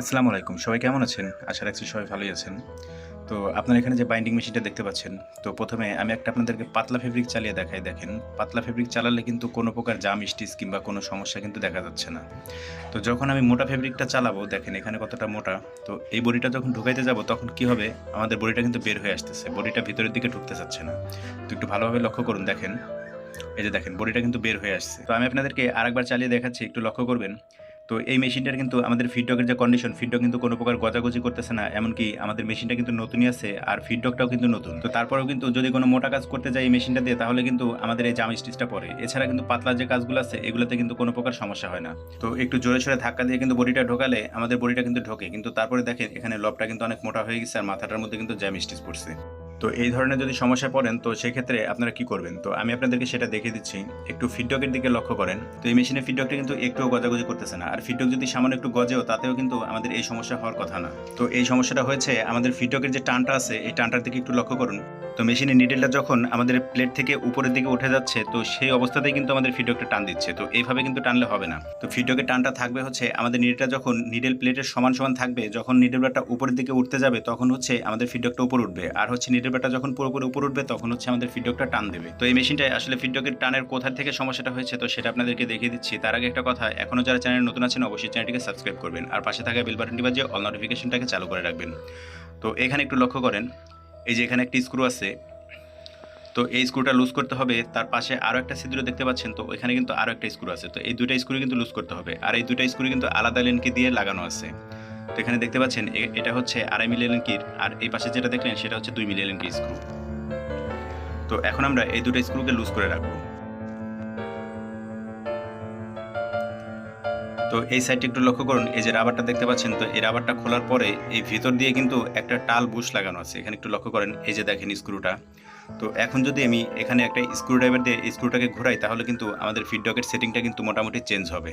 আসসালামু আলাইকুম। সবাই কেমন আছেন? আশা রাখছি সবাই ভালোই আছেন। তো আপনার এখানে যে বাইন্ডিং মেশিনটা দেখতে পাচ্ছেন, তো প্রথমে আমি একটা আপনাদেরকে পাতলা ফেব্রিক চালিয়ে দেখাই। দেখেন, পাতলা ফেব্রিক চালালে কিন্তু কোনো প্রকার জাম, স্টিচ কিংবা কোনো সমস্যা কিন্তু দেখা যাচ্ছে না। তো যখন আমি মোটা ফেব্রিকটা চালাবো, দেখেন এখানে কতটা মোটা, তো এই বডিটা যখন ঢুকাইতে যাব, তখন কি হবে? আমাদের বডিটা কিন্তু বের হয়ে আসতেছে। বডিটা ভিতরের দিকে ঢুকতে চাচ্ছে না। তো একটু ভালোভাবে লক্ষ্য করুন, দেখেন। এই যে দেখেন, বডিটা কিন্তু বের হয়ে আসছে। তো আমি আপনাদেরকে আরেকবার চালিয়ে দেখাচ্ছি, একটু লক্ষ্য করবেন। তো এই মেশিনটার কিন্তু আমাদের ফিডডকের যে কন্ডিশন ফিডডক কিন্তু কোনো প্রকার গজাগজি করতেছে না, এমনকি আমাদের মেশিনটা কিন্তু নতুনই আছে আর ফিডডকটাও কিন্তু নতুন। তো তারপরেও কিন্তু যদি কোনো মোটা কাজ করতে যাই এই মেশিনটা দিয়ে, তাহলে কিন্তু আমাদের এই জাম স্টিচটা পড়ে। এছাড়া কিন্তু পাতলা যে কাজগুলো আছে, এগুলোতে কিন্তু কোনো প্রকার সমস্যা হয় না। তো একটু জোরে সোরে ধাক্কা দিয়ে কিন্তু বডিটা ঢোকালে আমাদের বডিটা কিন্তু ঢোকে। কিন্তু তারপরে দেখেন, এখানে লবটা কিন্তু অনেক মোটা হয়ে গেছে আর মাথাটার মধ্যে কিন্তু জ্যাম স্টিচ পড়ছে। তো এই ধরনের যদি সমস্যা পড়েন, তো সেক্ষেত্রে আপনারা কি করবেন? তো আমি আপনাদেরকে সেটা দেখিয়ে দিচ্ছি। একটু ফিডব্যাকের দিকে লক্ষ্য করেন। তো এই মেশিনের ফিডব্যাকটা কিন্তু একটুও গজাগজি করতেছে না। আর ফিডব্যাক যদি সামান্য একটু গজেও, তাতেও কিন্তু আমাদের এই সমস্যা হওয়ার কথা না। তো এই সমস্যাটা হয়েছে, আমাদের ফিডব্যাকের যে টানটা আছে, এই টানটার দিকে একটু লক্ষ্য করুন। তো মেশিনের নিডেলটা যখন আমাদের প্লেট থেকে উপরের দিকে উঠে যাচ্ছে, তো সেই অবস্থাতেই কিন্তু আমাদের ফিডডকটা টান দিচ্ছে। তো এইভাবে কিন্তু টানলে হবে না। তো ফিডডকের টানটা থাকবে হচ্ছে আমাদের নিডেলটা যখন নিডেল প্লেটের সমান সমান থাকবে, যখন নিডেল ব্যাটটা উপরের দিকে উঠতে যাবে, তখন হচ্ছে আমাদের ফিডডকটা উপর উঠবে। আর হচ্ছে নিডেল ব্যাটটা যখন পুরোপুরি উপর উঠবে, তখন হচ্ছে আমাদের ফিডডকটা টান দেবে। তো এই মেশিনটায় আসলে ফিডডকের টানের কোথা থেকে সমস্যাটা হয়েছে, তো সেটা আপনাদেরকে দেখিয়ে দিচ্ছি। তার আগে একটা কথা এখনও যারা চ্যানেল নতুন আছেন, অবশ্যই চ্যানেলটিকে সাবস্ক্রাইব করবেন। আর পাশে থাকা বেল বাটনটি বাজিয়ে অল নোটিফিকেশনটাকে চালু করে রাখবেন। তো এখানে একটু লক্ষ্য করেন এই যে এখানে একটি স্ক্রু আছে, তো এই স্ক্রুটা লুজ করতে হবে। তার পাশে আরও একটা ছিদ্র দেখতে পাচ্ছেন, তো এখানে কিন্তু আরও একটা স্ক্রু আছে। তো এই দুইটা স্ক্রু কিন্তু লুজ করতে হবে। আর এই দুইটা স্ক্রু কিন্তু আলাদা লেনকি দিয়ে লাগানো আছে। তো এখানে দেখতে পাচ্ছেন এটা হচ্ছে আড়াই মিলি লেনকির আর এই পাশে যেটা দেখলেন, সেটা হচ্ছে দুই মিলি লেনকি স্ক্রু তো এখন আমরা এই দুটো স্ক্রুকে লুজ করে রাখব। তো এই সাইডটি একটু লক্ষ্য করুন, এই যে রাবারটা দেখতে পাচ্ছেন, তো এই রাবারটা খোলার পরে এই ভিতর দিয়ে কিন্তু একটা টাল বুশ লাগানো আছে। এখানে একটু লক্ষ্য করেন, এই যে দেখেন স্ক্রুটা তো এখন যদি আমি এখানে একটা স্ক্রু ড্রাইভার দিয়ে স্ক্রুটাকে ঘোরাই, তাহলে কিন্তু আমাদের ফিডডকের সেটিংটা কিন্তু মোটামুটি চেঞ্জ হবে।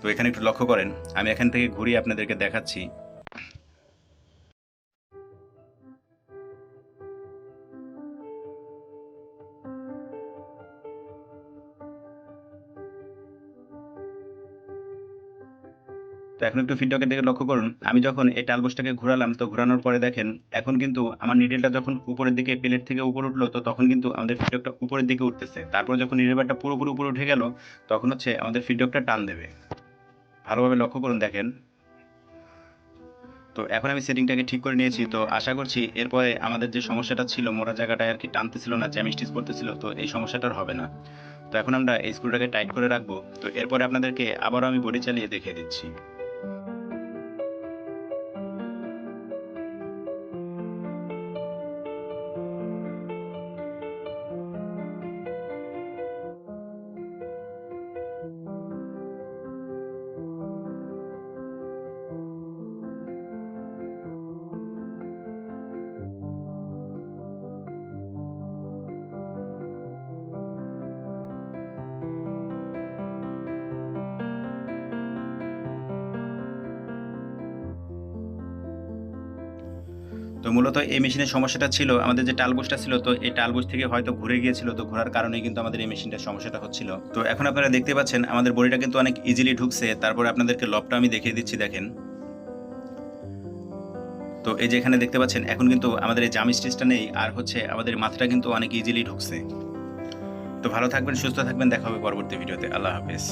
তো এখানে একটু লক্ষ্য করেন, আমি এখান থেকে ঘুরিয়ে আপনাদেরকে দেখাচ্ছি। তো এখন একটু ফিডব্যাকের দিকে লক্ষ্য করুন। আমি যখন এই টালবোসটাকে ঘোরালাম, তো ঘোরানোর পরে দেখেন, এখন কিন্তু আমার নিডেলটা যখন উপরের দিকে প্লেট থেকে উপরে উঠল, তো তখন কিন্তু আমাদের ফিডব্যাকটা উপরের দিকে উঠতেছে। তারপর যখন নিডেলটা পুরোপুরি উপরে উঠে গেল, তখন হচ্ছে আমাদের ফিডব্যাকটা টান দেবে। ভালোভাবে লক্ষ্য করুন, দেখেন। তো এখন আমি সেটিংটাকে ঠিক করে নিয়েছি। তো আশা করছি এরপরে আমাদের যে সমস্যাটা ছিল, মোড়া জায়গাটায় আর কি টানতেছিল না, জ্যামিস্টিস করতেছিল, তো এই সমস্যাটা আর হবে না। তো এখন আমরা এই স্ক্রুটাকে টাইট করে রাখব। তো এরপরে আপনাদেরকে আবারও আমি বডি চালিয়ে দেখিয়ে দিচ্ছি। তো মূলত এই মেশিনের সমস্যাটা ছিল, আমাদের যে টালবোসটা ছিল, তো এই টালবোস থেকে হয়তো ঘুরে গিয়েছিল, তো ঘোরার কারণেই কিন্তু আমাদের এই মেশিনটার সমস্যাটা হচ্ছিল। তো এখন আপনারা দেখতে পাচ্ছেন, আমাদের বডিটা কিন্তু অনেক ইজিলি ঢুকছে। তারপরে আপনাদেরকে লবটা আমি দেখিয়ে দিচ্ছি, দেখেন। তো এই যে এখানে দেখতে পাচ্ছেন, এখন কিন্তু আমাদের এই জাম স্টিচটা নেই, আর হচ্ছে আমাদের মাথাটা কিন্তু অনেক ইজিলি ঢুকছে। তো ভালো থাকবেন, সুস্থ থাকবেন, দেখা হবে পরবর্তী ভিডিওতে। আল্লাহ হাফেজ।